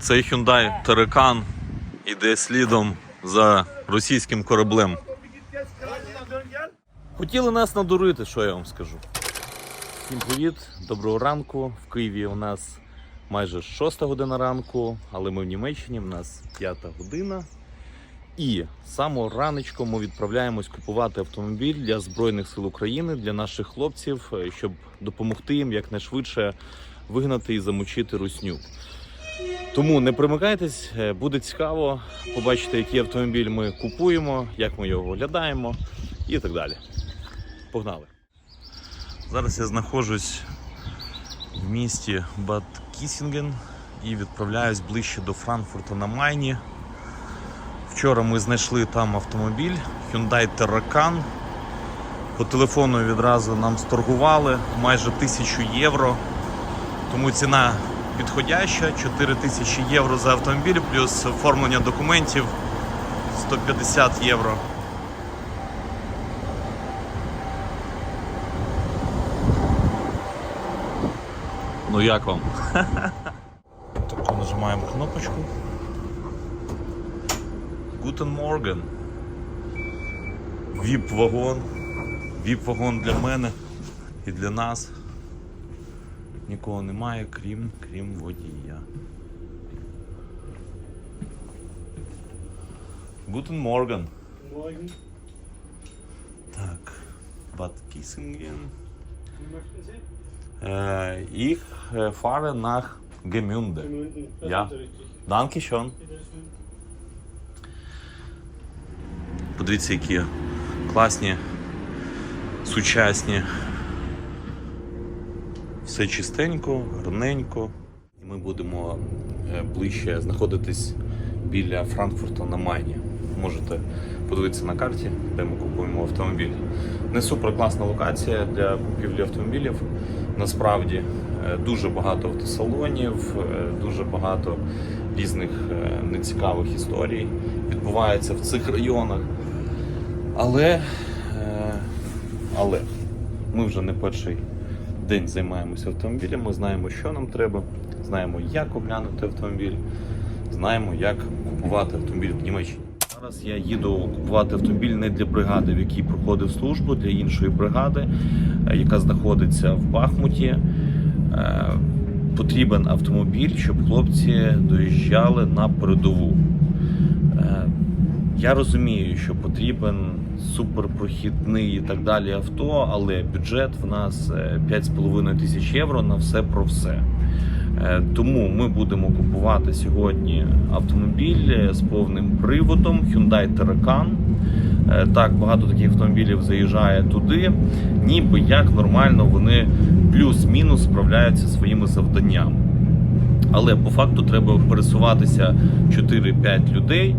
Цей Hyundai Terracan іде слідом за російським кораблем. Хотіли нас надурити, що я вам скажу. Всім привіт, доброго ранку. В Києві у нас майже 6 година ранку, але ми в Німеччині, у нас 5 година. І з самого раночку ми відправляємось купувати автомобіль для Збройних сил України, для наших хлопців, е, щоб допомогти їм якнайшвидше вигнати і замочити русню. Тому не примикайтесь, е, буде цікаво побачити, який автомобіль ми купуємо, як ми його оглядаємо і так далі. Погнали! Зараз я знаходжусь в місті Бад Кісінген і відправляюсь ближче до Франкфурта на Майні. Вчора ми знайшли там автомобіль Hyundai Terracan. По телефону відразу нам сторгували майже 1000 євро. Тому ціна підходяща 4 тисячі євро за автомобіль, плюс оформлення документів 150 євро. Ну як вам? Тобто нажимаємо кнопочку. Guten Morgen. Віп-вагон. Віп-вагон для мене і для нас. Нікого немає, крім, крім водія. Guten Morgen. Morgen. Так. Bad Kissingen. Äh, ich äh, fahre nach Gemünde. Gemünden. Das Ja. Dankeschön. Bitteschön. Подивіться, які класні, сучасні. Все чистенько, гарненько. Ми будемо е, ближче знаходитись біля Франкфурта на Майні. Можете подивитися на карті, де ми купуємо автомобіль. Не супер класна локація для купівлі автомобілів. Насправді е, дуже багато автосалонів, е, дуже багато різних нецікавих історій відбувається в цих районах. Але, але ми вже не перший день займаємося автомобілем. Ми знаємо, що нам треба, знаємо, як оглянути автомобіль, знаємо, як купувати автомобіль в Німеччині. Зараз я їду купувати автомобіль не для бригади, в якій проходив службу, для іншої бригади, е, яка знаходиться в Бахмуті. Е, Потрібен автомобіль, щоб хлопці доїжджали на передову. Е, Я розумію, що потрібен суперпрохідний і так далі авто, але бюджет в нас е, 5,5 тисяч євро на все про все. Е, Тому ми будемо купувати сьогодні автомобіль е, з повним приводом Hyundai. Е, Так, багато таких автомобілів заїжджає туди, ніби як нормально вони плюс-мінус справляються своїми завданнями. Але по факту треба пересуватися 4-5 людей.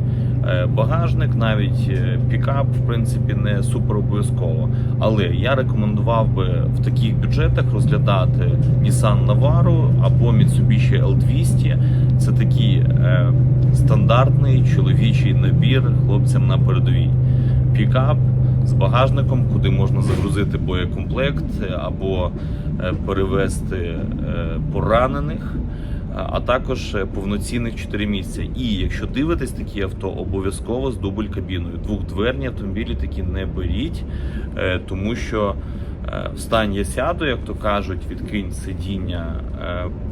Е, Багажник, навіть е, пікап, в принципі, не супер обов'язково. Але я рекомендував би в таких бюджетах розглядати Nissan Navara або Mitsubishi L200. Це такий е, стандартний чоловічий набір хлопцям на передовій. Пікап з багажником, куди можна загрузити боєкомплект або перевезти поранених а також е, повноцінних 4 місця. І якщо дивитесь такі авто, обов'язково з дубль кабіною. Двохдверні автомобілі такі не беріть, е, тому що е, встань я сяду, як то кажуть, відкинь сидіння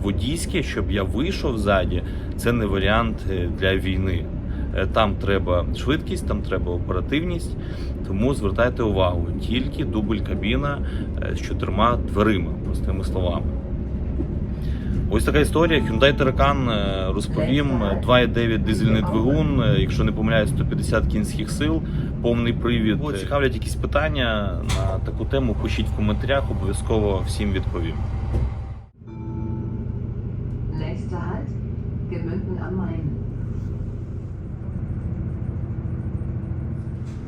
водійське, щоб я вийшов ззаді. Це не варіант для війни. Там треба швидкість, там треба оперативність. Тому звертайте увагу, тільки дубль кабіна з чотирма дверима, простими словами. Ось така історія. Hyundai Terracan е, розповім 2,9 дизельний двигун, е, якщо не помиляюсь, 150 кінських сил, повний привід. О, цікавлять якісь питання на таку тему, пишіть в коментарях, обов'язково всім відповім.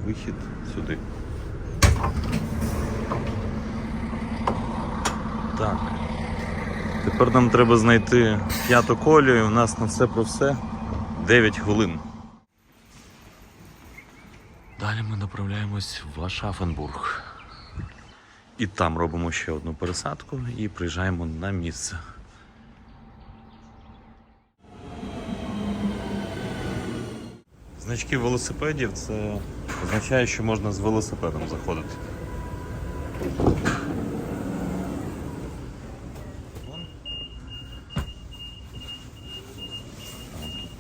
Вихід сюди. Так. Тепер нам треба знайти п'яту колію. У нас на все про все 9 хвилин. Далі ми направляємось в Ашафенбург. І там робимо ще одну пересадку і приїжджаємо на місце. Значки велосипедів це означає, що можна з велосипедом заходити. Тут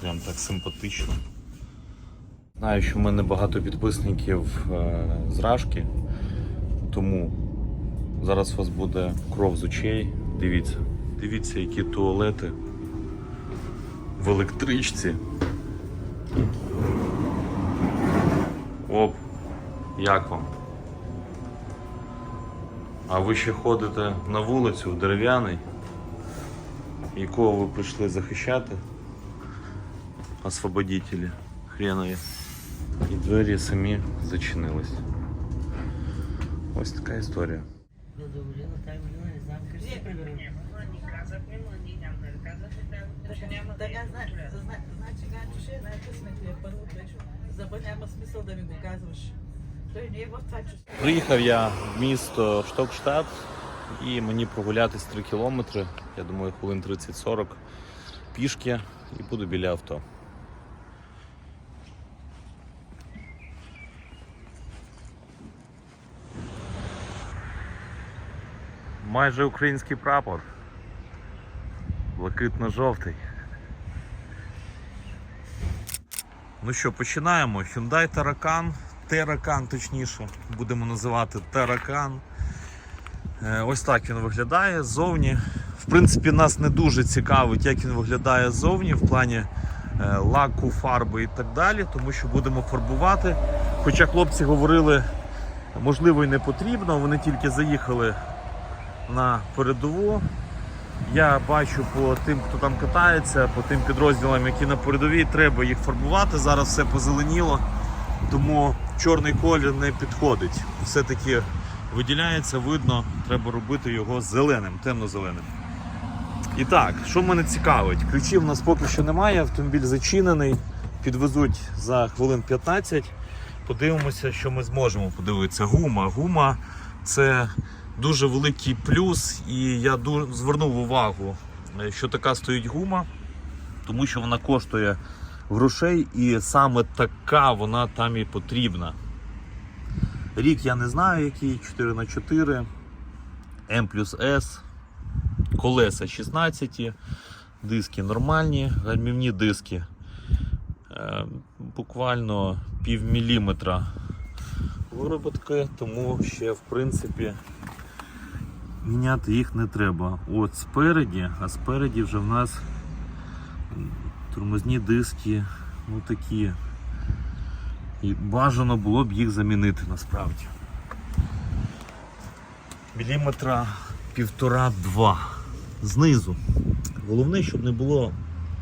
прям так симпатично. Знаю, що в мене багато підписників е, з Рашки, тому зараз у вас буде кров з очей. Дивіться, дивіться, які туалети в електричці. Оп, як вам? А ви ще ходите на вулицю в дерев'яний, якого ви прийшли захищати? Освободителі хренові. І двері самі зачинились. Ось така історія. Задоволила, та й мені не знаю, кажу, що приберу. Така, зна- зна- значить, Ганчо, ще написано, я първо беше. Заба няма смисъл да ми го казваш. Той не е в това чувство. Приїхав я в місто Штокштадт і мені прогулятись 3 кілометри, я думаю, хвилин 30-40 пішки і буду біля авто. Майже український прапор. Блакитно-жовтий. Ну що, починаємо. Hyundai Terracan, Terracan точніше, будемо називати Terracan. Е, Ось так він виглядає ззовні. В принципі, нас не дуже цікавить, як він виглядає ззовні в плані е, лаку, фарби і так далі, тому що будемо фарбувати. Хоча хлопці говорили, можливо, і не потрібно, вони тільки заїхали на передову. Я бачу по тим, хто там катається, по тим підрозділам, які на передовій, треба їх фарбувати. Зараз все позеленіло, тому чорний колір не підходить. Все-таки виділяється, видно, треба робити його зеленим, темно-зеленим. І так, що мене цікавить? Ключів у нас поки що немає, автомобіль зачинений, підвезуть за хвилин 15. Подивимося, що ми зможемо подивитися. Гума. Гума це дуже великий плюс, і я звернув увагу, е, що така стоїть гума, тому що вона коштує грошей, і саме така вона там і потрібна. Рік я не знаю, який 4х4, М плюс С, колеса 16, диски нормальні, гальмівні диски. е, Буквально пів міліметра вироботки, тому ще в принципі міняти їх не треба. От спереді, а спереді вже в нас тормозні диски, ну такі. І бажано було б їх замінити насправді. Міліметра півтора-два. Знизу. Головне, щоб не було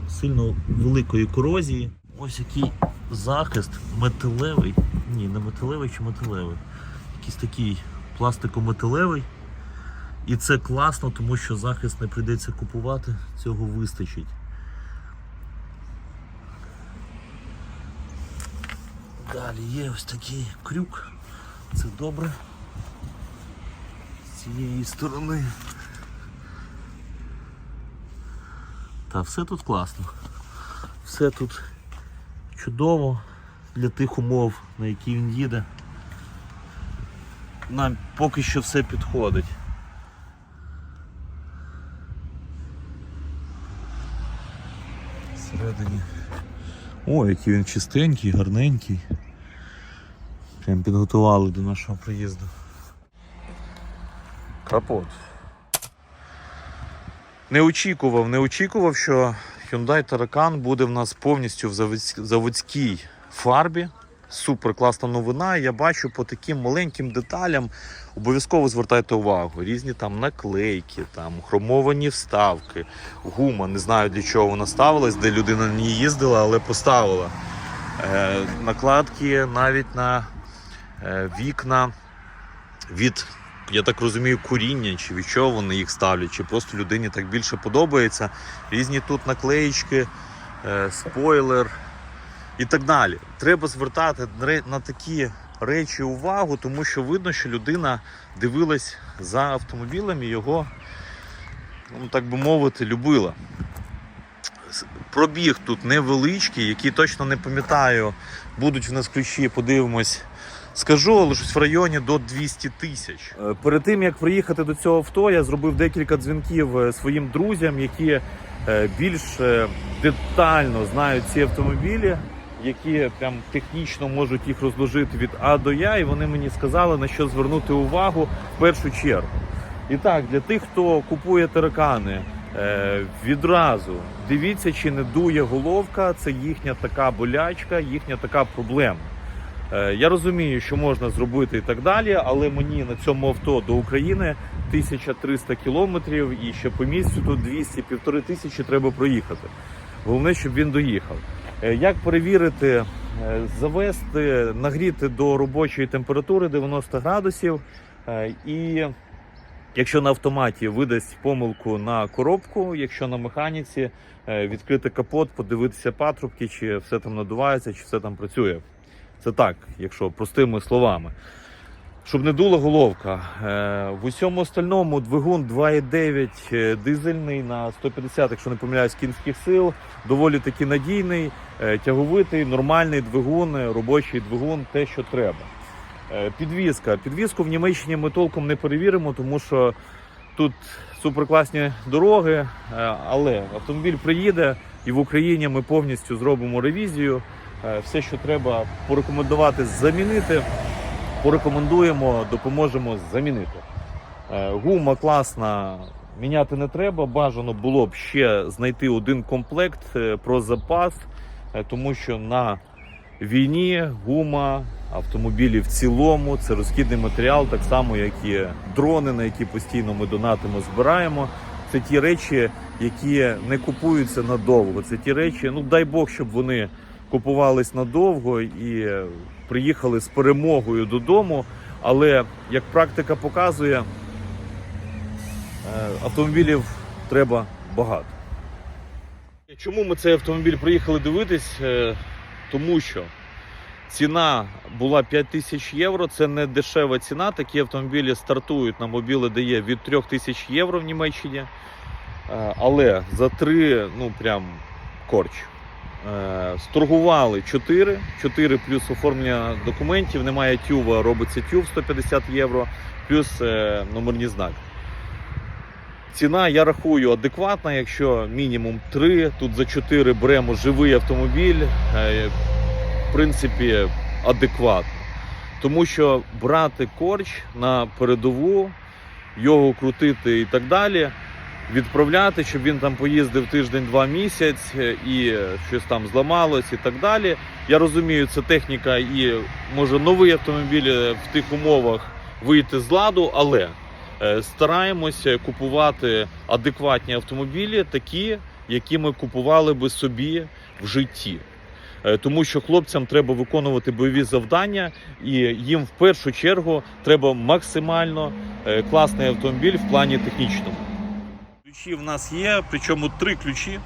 сильно великої корозії. Ось який захист металевий. Ні, не металевий чи металевий. Якийсь такий пластико-металевий. І це класно, тому що захист не прийдеться купувати, цього вистачить. Далі є ось такий крюк. Це добре. З цієї сторони. Та все тут класно. Все тут чудово для тих умов, на які він їде. Нам поки що все підходить. Всередині. О, який він чистенький, гарненький. Прям підготували до нашого приїзду. Капот. Не очікував, не очікував, що Hyundai Terracan буде в нас повністю в заводській фарбі. Супер класна новина. Я бачу по таким маленьким деталям. Обов'язково звертайте увагу. Різні там наклейки, там хромовані вставки, гума. Не знаю для чого вона ставилась, де людина на ній їздила, але поставила. Е, накладки навіть на е, вікна від, я так розумію, куріння, чи від чого вони їх ставлять, чи просто людині так більше подобається. Різні тут наклеїчки, е, спойлер і так далі. Треба звертати на- такі речі увагу, тому що видно, що людина дивилась за автомобілем і його, ну так би мовити, любила. Пробіг тут невеличкий, який точно не пам'ятаю. Будуть в нас ключі, подивимось. Скажу, але щось в районі до 200 тисяч. Е, Перед тим як приїхати до цього авто, я зробив декілька дзвінків е, своїм друзям, які е, більш детально знають ці автомобілі, які прям технічно можуть їх розложити від А до Я, і вони мені сказали на що звернути увагу в першу чергу. І так, для тих, хто купує таракани, е, відразу дивіться, чи не дує головка. Це їхня така болячка, їхня така проблема. Е, Я розумію, що можна зробити і так далі, але мені на цьому авто до України 1300 кілометрів і ще по місцю тут 200-1,5 тисячі треба проїхати. Головне, щоб він доїхав. Е, Як перевірити, Е, завести, нагріти до робочої температури 90 градусів е, і Якщо на автоматі видасть помилку на коробку, якщо на механіці відкрити капот, подивитися патрубки, чи все там надувається, чи все там працює. Це так, якщо простими словами. Щоб не дула головка. Е, В усьому остальному двигун 2,9 е, дизельний на 150, якщо не помиляюсь, кінських сил, доволі таки надійний, е, тяговитий, нормальний двигун, робочий двигун, те, що треба. Підвізка. Підвізку в Німеччині ми толком не перевіримо, тому що тут суперкласні дороги, але автомобіль приїде і в Україні ми повністю зробимо ревізію. Все, що треба порекомендувати замінити, порекомендуємо, допоможемо замінити. Е, Гума класна, міняти не треба. Бажано було б ще знайти один комплект е, про запас, е, тому що на війні гума, автомобілі в цілому це розхідний матеріал, так само як і дрони, на які постійно ми донатимо, збираємо. Це ті речі, які не купуються надовго. Це ті речі, ну дай Бог, щоб вони купувались надовго і приїхали з перемогою додому. Але як практика показує, е, автомобілів треба багато. Чому ми цей автомобіль приїхали дивитись? Е, Тому що ціна була 5 тисяч євро. Це не дешева ціна. Такі автомобілі стартують на мобіле дає від 3 тисяч євро в Німеччині. Е, Але за 3, ну прям корч. Е, Сторгували 4, 4 плюс оформлення документів, немає тюва, робиться тюв 150 євро, плюс е, номерні знаки. Ціна, я рахую, адекватна, якщо мінімум 3, тут за 4 беремо живий автомобіль, е, в принципі, адекватно. Тому що брати корч на передову, його крутити і так далі, відправляти, щоб він там поїздив тиждень-два місяць е, і щось там зламалось і так далі. Я розумію, це техніка і може новий автомобіль е, в тих умовах вийти з ладу, але е, стараємося купувати адекватні автомобілі, такі, які ми купували би собі в житті. Тому що хлопцям треба виконувати бойові завдання, і їм в першу чергу треба максимально класний автомобіль в плані технічному. Ключі в нас є, причому три ключі.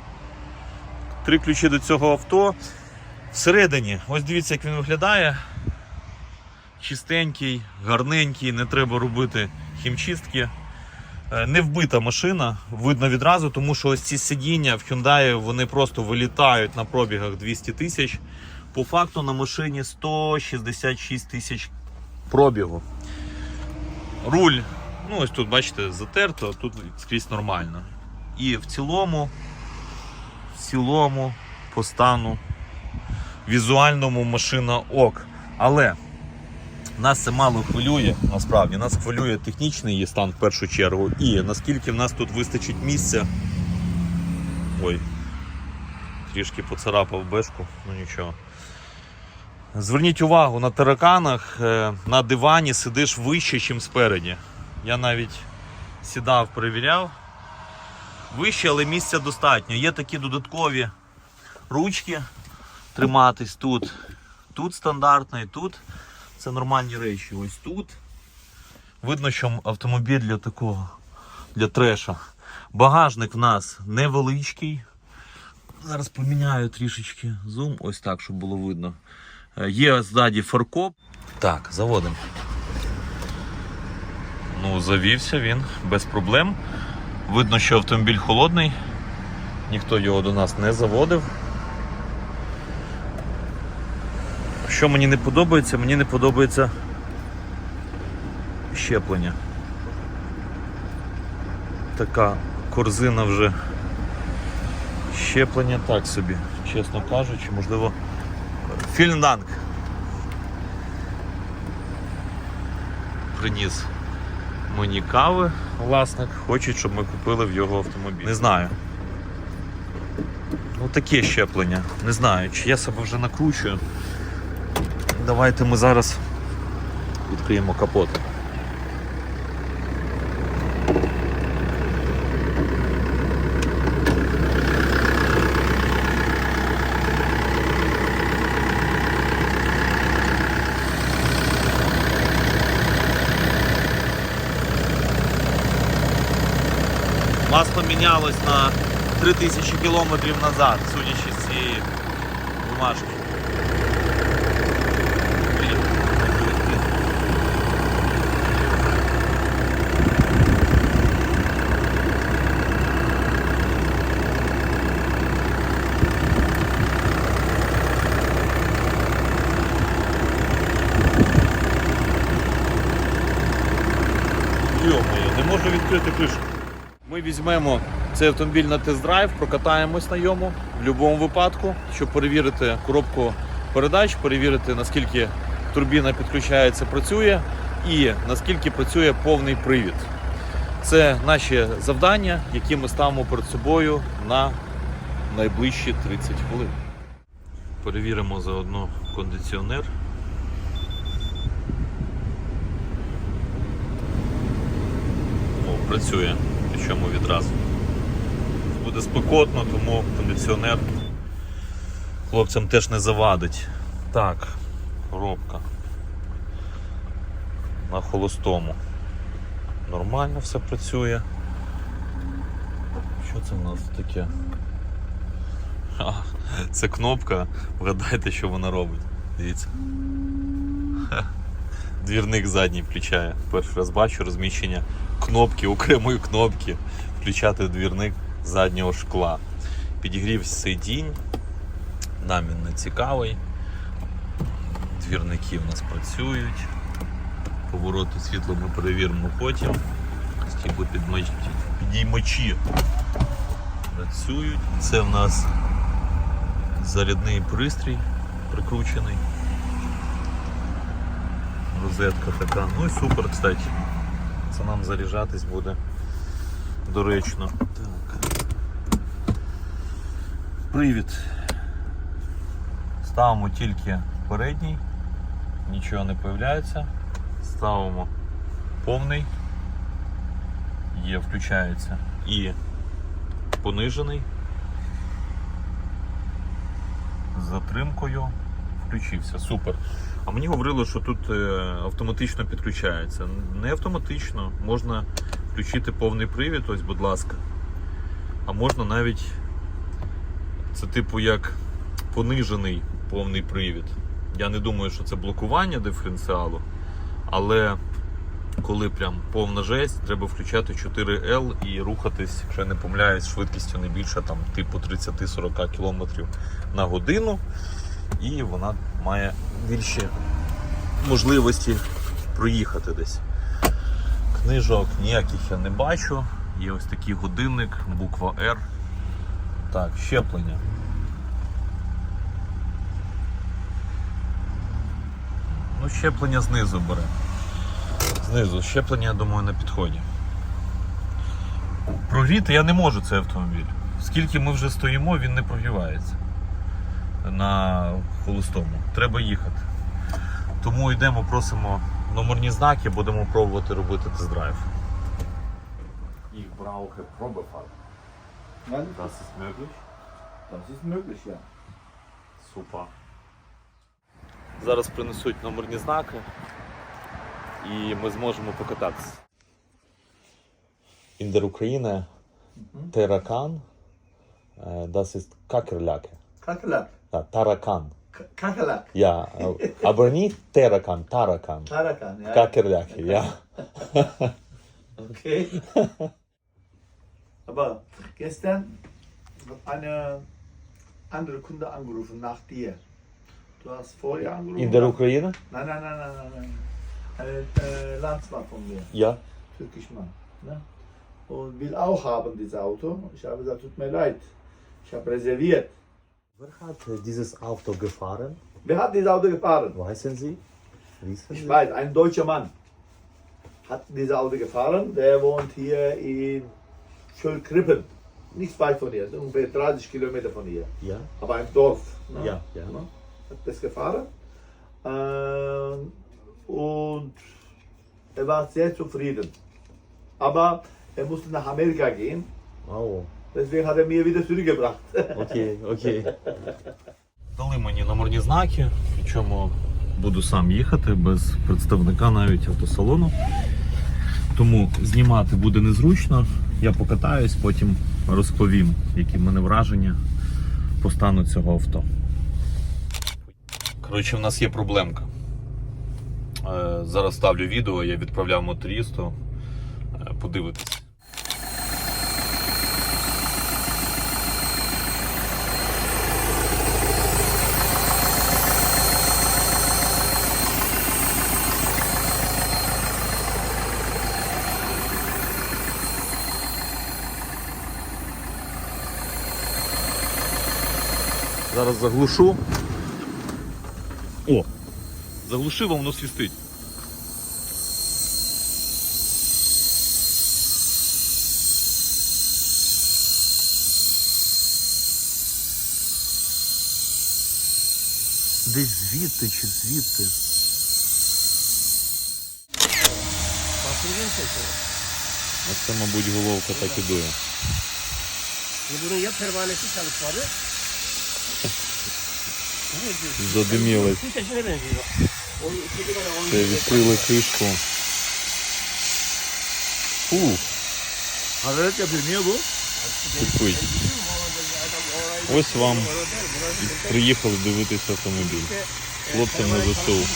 Три ключі до цього авто. Всередині, ось дивіться, як він виглядає. Чистенький, гарненький, не треба робити хімчистки. Е, Не вбита машина, видно відразу, тому що ось ці сидіння в Hyundai вони просто вилітають на пробігах 200 тисяч. По факту на машині 166 тисяч пробігу. Руль, ну ось тут, бачите, затерто, тут скрізь нормально. І в цілому, в цілому, по стану візуальному машина ок. Але нас це мало хвилює, насправді. Нас хвилює технічний її стан в першу чергу. І наскільки в нас тут вистачить місця. Ой, трішки поцарапав бешку, ну нічого. Зверніть увагу, на тараканах е, на дивані сидиш вище, ніж спереді. Я навіть сідав, перевіряв. Вище, але місця достатньо. Є такі додаткові ручки триматись тут. Тут стандартно і тут. Це нормальні речі. Ось тут. Видно, що автомобіль для такого, для треша. Багажник в нас невеличкий. Зараз поміняю трішечки зум, ось так, щоб було видно. Е, Є ззаді фаркоп. Так, заводимо. Ну, завівся він без проблем. Видно, що автомобіль холодний. ніхто його до нас не заводив. Що мені не подобається? Мені не подобається щеплення. Така корзина вже щеплення так собі, чесно кажучи, можливо. Фільнданг. Приніс мені кави власник, хочуть, щоб ми купили в його автомобіль. Не знаю. Ну таке щеплення. Не знаю, чи я себе вже накручую. Давайте ми зараз відкриємо капот. 3000 кілометрів назад, судячи з цієї бумажки. Не можу відкрити кришку. Ми візьмемо цей автомобіль на тест-драйв, прокатаємось на ньому в будь-якому випадку, щоб перевірити коробку передач, перевірити наскільки турбіна підключається, працює і наскільки працює повний привід. Це наші завдання, які ми ставимо перед собою на найближчі 30 хвилин. Перевіримо заодно кондиціонер. О, працює, причому відразу. Буде спекотно, тому кондиціонер хлопцям теж не завадить. Так, коробка. На холостому. Нормально все працює. Що це в нас таке? Це кнопка. Вгадайте, що вона робить. Дивіться. Двірник задній включає. Перший раз бачу розміщення кнопки, окремої кнопки включати двірник заднього шкла. Підігрів сидінь. Нам він не цікавий. Двірники в нас працюють. Повороти світла ми перевіримо потім. Стіпи підіймачі працюють. Це в нас зарядний пристрій прикручений. Розетка така. Ну і супер, кстати. Це нам заряджатись буде доречно. Так. Привід. Ставимо тільки передній, нічого не появляється. Ставимо повний, є, включається і понижений. З затримкою включився. Супер. А мені говорили, що тут е, автоматично підключається. Не автоматично, можна включити повний привід, ось, будь ласка. А можна навіть це типу як понижений повний привід. Я не думаю, що це блокування диференціалу, але коли прям повна жесть, треба включати 4L і рухатись, якщо я не помиляюсь, швидкістю не більше там, типу 30-40 км на годину. І вона має більші можливості проїхати десь. Книжок ніяких я не бачу. Є ось такий годинник, буква R. Так, щеплення. Ну, щеплення знизу бере. Знизу, щеплення, я думаю, на підході. Прогріти я не можу цей автомобіль. Скільки ми вже стоїмо, він не прогрівається на холостому. Треба їхати. Тому йдемо, просимо номерні знаки, будемо пробувати робити тест-драйв. Ich brauche Probefahrt. Nein, Das ist möglich? das ist möglich, ja. Супер. Зараз принесуть номерні знаки і ми зможемо покататися. In der Ukraine Terrakan, äh, das ist Kakerlake. Kakerlak. K- Kakerlak. Ja, aber nicht Terrakan, Tarakan. Tarakan, ja. Kakerlake, ja. Okay. Aber gestern eine andere Kunde angerufen nach dir. Du hast vorher angerufen. In der Ukraine? Nein, nein, nein, nein, nein. nein. Ein äh, Landsmann von mir, Ja. türkisch Mann. Ne? Und will auch haben dieses Auto. Ich habe gesagt, tut mir leid. Ich habe reserviert. Wer hat äh, dieses Auto gefahren? Wer hat dieses Auto gefahren? Wissen Sie? Wissen Ich Sie? weiß, ein deutscher Mann hat dieses Auto gefahren. Der wohnt hier in Schölkrippen. Nicht weit von hier, ungefähr 30 Kilometer von hier. Ja, Aber ein Dorf. Ne? ja, ja. Ne? Hat das gefahren. Ähm, und er war sehr zufrieden. Aber er musste nach Amerika gehen. Oh, Deswegen hat er mir wieder zurückgebracht. окей, окей. Дали мені номерні знаки, причому буду сам їхати без представника навіть автосалону. Тому знімати буде незручно. Я покатаюсь, потім розповім, які в мене враження по стану цього авто. Коротше, в нас є проблемка. Е, Зараз ставлю відео, я відправляв мотористу. Е, Зараз заглушу. О! Заглушив, а воно свістить. Десь звідти чи звідти. А це, мабуть, головка так і дує. Bunun ya pervanesi çalışmadı. Задимілось. Su onu Це відкрили кришку. Фу, кипить. Ось вам приїхали дивитися автомобіль. Хлопцям на ЗСУ.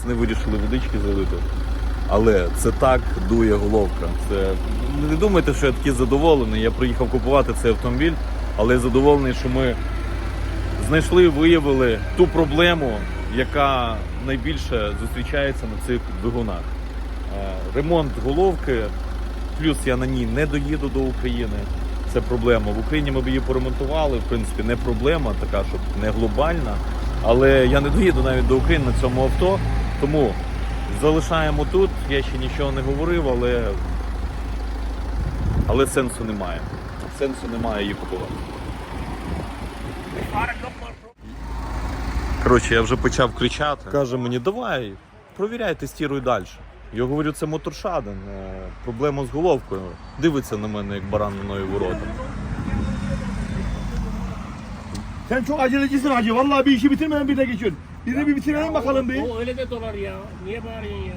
Пацани вирішили водички залити. Але це так дує головка. Це не думайте, що я такий задоволений. Я приїхав купувати цей автомобіль, але я задоволений, що ми знайшли, виявили ту проблему, яка найбільше зустрічається на цих двигунах. Е, Ремонт головки, плюс я на ній не доїду до України. Це проблема. В Україні ми б її поремонтували. В принципі, не проблема така, щоб не глобальна. Але я не доїду навіть до України на цьому авто. Тому залишаємо тут. Я ще нічого не говорив, але, але сенсу немає. Сенсу немає її купувати. Коротше, я вже почав кричати. Каже мені, давай, провіряй, тестіруй далі. Я говорю, це моторшаден, е, проблема з головкою. Дивиться на мене, як баран нові ворота. Sen çok acelecisin hacı. Vallahi bir işi bitirmeden. Birini bir bitirelim bakalım bir. O öyle de dolar ya. Niye bağırıyorsun ya?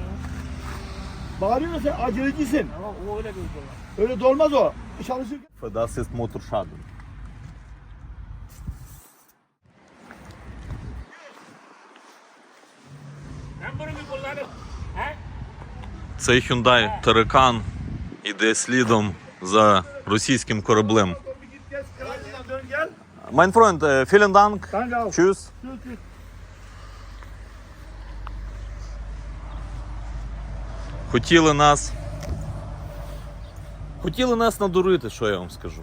Bağırıyorsun sen acelecisin. Ama o öyle de dolar. Öyle dolmaz o. Çalışırken. Das ist Motorschaden. Ben bunu bir kullanırım. He? Цей Hyundai Таракан іде слідом за російським кораблем. Bir git gel kraliçeden dön gel. Mein Freund, äh, vielen Dank. Danke auch. Tschüss. Tschüss, tschüss. Хотіли нас. Хотіли нас надурити, що я вам скажу.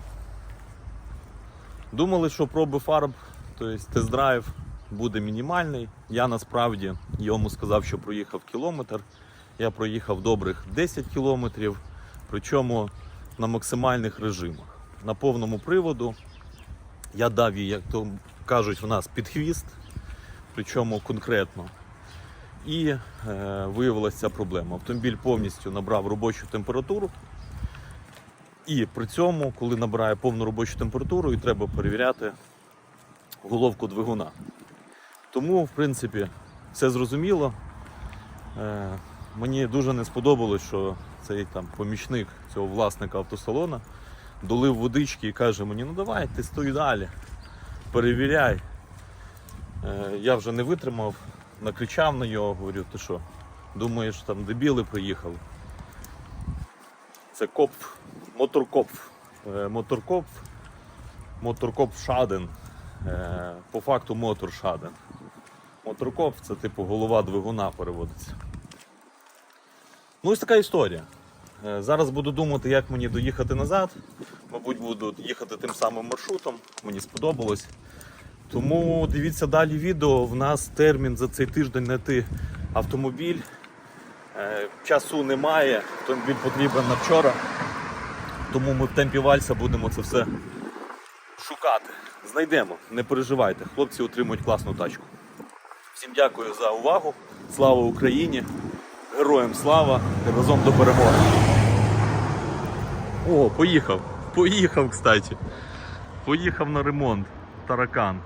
Думали, що проби фарб, тобто тест-драйв буде мінімальний. Я насправді йому сказав, що проїхав кілометр. Я проїхав добрих 10 кілометрів, причому на максимальних режимах. На повному приводу я дав їй, як то кажуть, в нас під хвіст, причому конкретно. І е, виявилася ця проблема. Автомобіль повністю набрав робочу температуру. І при цьому, коли набирає повну робочу температуру, і треба перевіряти головку двигуна. Тому, в принципі, все зрозуміло. Е, мені дуже не сподобалось, що цей там помічник цього власника автосалона долив водички і каже мені, ну давай, ти стой далі, перевіряй. Е, я вже не витримав, накричав на нього, говорю, ти що, думаєш, там дебіли приїхали. Це коп, моторкоп. Е, Моторкоп, моторкоп Шаден. Е, По факту мотор Шаден. Моторкоп це типу голова двигуна переводиться. Ну ось така історія. Е, Зараз буду думати, як мені доїхати назад. Мабуть, буду їхати тим самим маршрутом. Мені сподобалось. Тому дивіться далі відео. В нас термін за цей тиждень знайти автомобіль. Е, Часу немає, автомобіль потрібен на вчора. Тому ми в темпі вальса будемо це все шукати. Знайдемо, не переживайте. Хлопці отримують класну тачку. Всім дякую за увагу. Слава Україні! Героям слава! Разом до перемоги! О, поїхав! Поїхав, кстати. Поїхав на ремонт. Таракан.